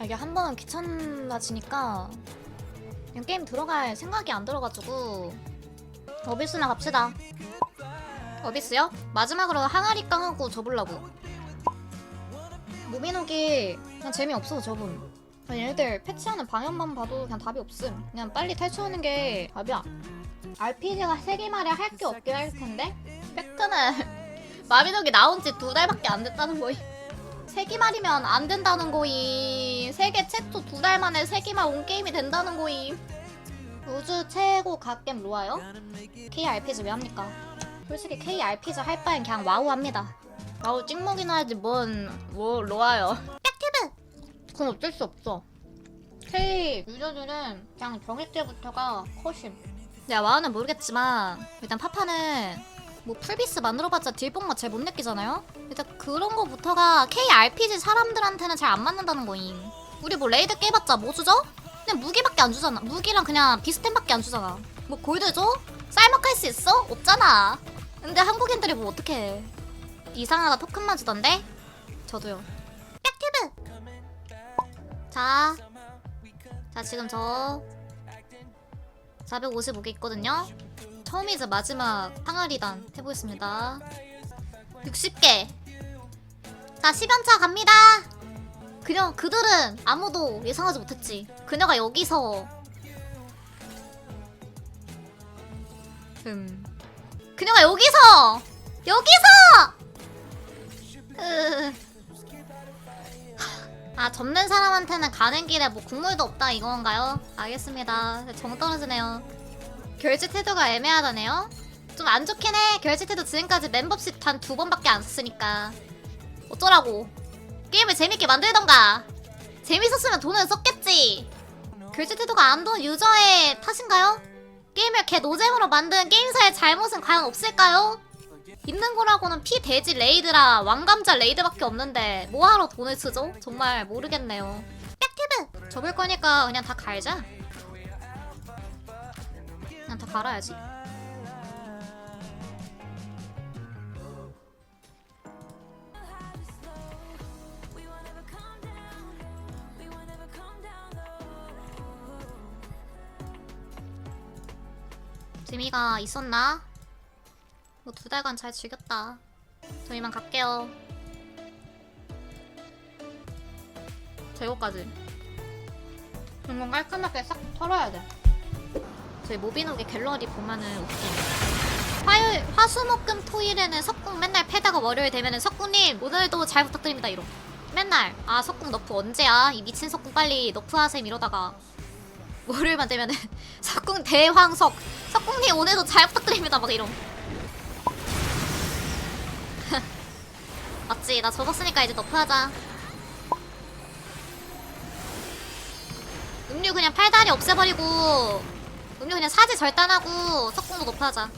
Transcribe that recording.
아, 이게 한 번은 귀찮아지니까 그냥 게임 들어갈 생각이 안 들어가지고 어비스나 갑시다. 어비스요? 마지막으로 항아리깡 하고 접으려고. 무비노기 그냥 재미없어. 그냥 얘네들 패치하는 방향만 봐도 그냥 답이 없음. 그냥 빨리 탈출하는 게 답이야. RPG가 세기말에 할 게 없긴 할 텐데 팩트는 마비노기 나온 지 두 달밖에 안 됐다는 거임. 세기말이면 안 된다는 거임. 세계 최초 두 달 만에 세기말 온 게임이 된다는 거임. 우주 최고 갓겜 로아요? KRPG 왜 합니까? 솔직히 KRPG 할 바엔 그냥 와우 합니다. 와우 찍먹이나 하지 뭔, 뭐, 로아요. 빡티브! 그건 어쩔 수 없어. K 유저들은 그냥 정일 때부터가 컷임. 내가 와우는 모르겠지만, 일단 파파는 뭐 풀비스 만들어봤자 딜뽕맛 잘 못 느끼잖아요? 일단 그런 거부터가 KRPG 사람들한테는 잘 안 맞는다는 거임. 우리 뭐 레이드 깨봤자 뭐 주죠? 그냥 무기밖에 안 주잖아. 무기랑 그냥 비스템밖에 안 주잖아. 뭐 골드 줘? 쌀먹할 수 있어? 없잖아. 근데 한국인들이 뭐 어떡해. 이상하다 토큰만 주던데? 저도요. 빽티브! 자. 자, 지금 저 455개 있거든요? 처음이자 마지막 항아리단 해보겠습니다. 60개. 자, 10연차 갑니다. 그녀, 그들은 아무도 예상하지 못했지. 그녀가 여기서. 음. 그녀가 여기서! 여기서! 으. 아, 접는 사람한테는 가는 길에 뭐 국물도 없다 이건가요? 알겠습니다. 정 떨어지네요. 결제 태도가 애매하다네요? 좀 안 좋긴 해. 결제 태도 지금까지 멤버십 단 두 번밖에 안 썼으니까. 어쩌라고. 게임을 재밌게 만들던가. 재밌었으면 돈은 썼겠지. 결제 태도가 안 좋은 유저의 탓인가요? 게임을 개 노잼으로 만든 게임사의 잘못은 과연 없을까요? 있는 거라고는 피 돼지 레이드라 왕감자 레이드밖에 없는데 뭐하러 돈을 쓰죠? 정말 모르겠네요. 빽티브! 접을 거니까 그냥 다 갈자. 그냥 다 갈아야지. 재미가 있었나? 뭐 두 달간 잘 즐겼다. 저 이만 갈게요. 저 이거까지. 이건 깔끔하게 싹 털어야 돼. 저희 모비노기 갤러리 보면은 웃김. 화요일, 화수목금 토일에는 석궁 맨날 패다가 월요일 되면은 석궁님 오늘도 잘 부탁드립니다 이러. 맨날 아 석궁 너프 언제야? 이 미친 석궁 빨리 너프 하셈 이러다가 월요일 만 되면은 석궁 대황석 석궁님 오늘도 잘 부탁드립니다 막 이러. 맞지 나 접었으니까 이제 너프하자. 음료 그냥 팔다리 없애버리고 음료 그냥 사지 절단하고 석궁도 높아하자